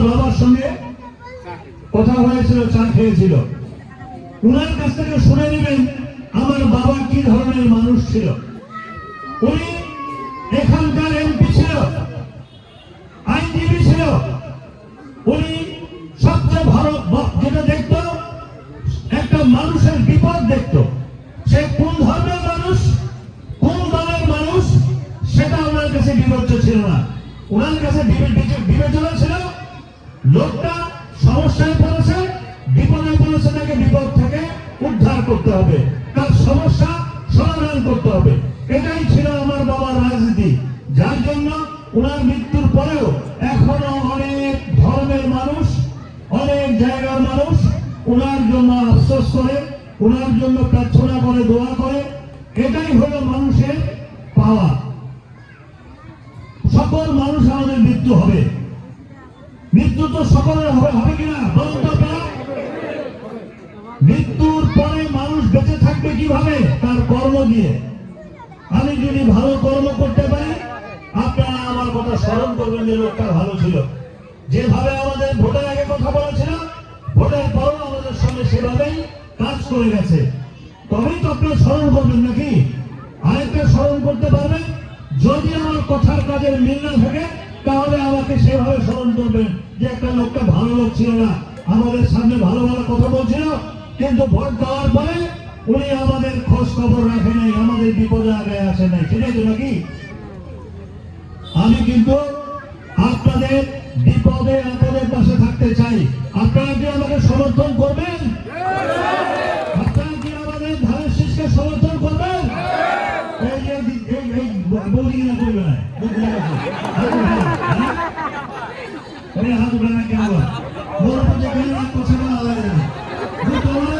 আমার বাবার সঙ্গে কথা হয়েছিল, চা খেয়েছিল। উনার কাছ থেকে শুনে নেবেন আমার বাবা কি ধরনের মানুষ ছিল। উনি এখানকার এমপি ছিল, আইনজীবী ছিল। উনি সবচেয়ে ভালো যেটা দেখতো, একটা মানুষের বিপদ দেখতো। সে কোন ধর্মের মানুষ, কোন দলের মানুষ, সেটা ওনার কাছে বিবেচ্য ছিল না। ওনার কাছে বিবে- বিবে- বিবেচনা ছিল লোকটা সমস্যায় পড়েছে, বিপদে পড়েছে তাকে বিপদ থেকে উদ্ধার করতে হবে। তার সমস্যা সমাধান করতে হবে। এটাই ছিল আমার বাবার রাজনীতি। যার জন্য ওনার মৃত্যুর পরেও এখনও অনেক ধর্মের মানুষ, অনেক জায়গার মানুষ ওনার জন্য আফসোস করে ওনার জন্য প্রার্থনা করে, দোয়া করে। এটাই হলো মানুষের পাওয়া। সকল মানুষ আমাদের মৃত্যু হবে। মৃত্যু তো সকলের হবে হবে কিনা? মৃত্যুর পরে মানুষ বেঁচে থাকবে কীভাবে? তার কর্ম দিয়ে আমি যদি ভালো কর্ম করতে পারি, আপনারা আমার কথা স্মরণ করবেন যে লোকটা ভালো ছিল। যেভাবে আমাদের ভোটের আগে কথা বলেছিল, ভোটের পরও আমাদের সঙ্গে সেভাবেই কাজ করে গেছে। তবেই তো আপনারা স্মরণ করবেন নাকি? আরেকটা স্মরণ করতে পারবেন, যদি আমার কথার কাজের মিল না থাকে আমাকে সেভাবে স্মরণ করবেন যে একটা লোকটা ভালো লোক ছিল না। আমাদের সামনে ভালো ভালো কথা বলছিল, কিন্তু ভোট দেওয়ার পরে উনি আমাদের খোঁজ খবর রাখে নাই, আমাদের বিপদে আগে আসে নাই। ঠিক আছে নাকি? আমি কিন্তু আপনাদের বিপদে, আপনাদের পাশে থাকতে চাই। আপনারা কি আমাকে সমর্থন করবেন? আপনারা কি আমাদের ধানের শীষকে সমর্থন করবেন? এই যে, এই বলি না করবে না। পারছ? হাত উঠানা কেন? ওর প্রতি কেন কথা বলা লাগে না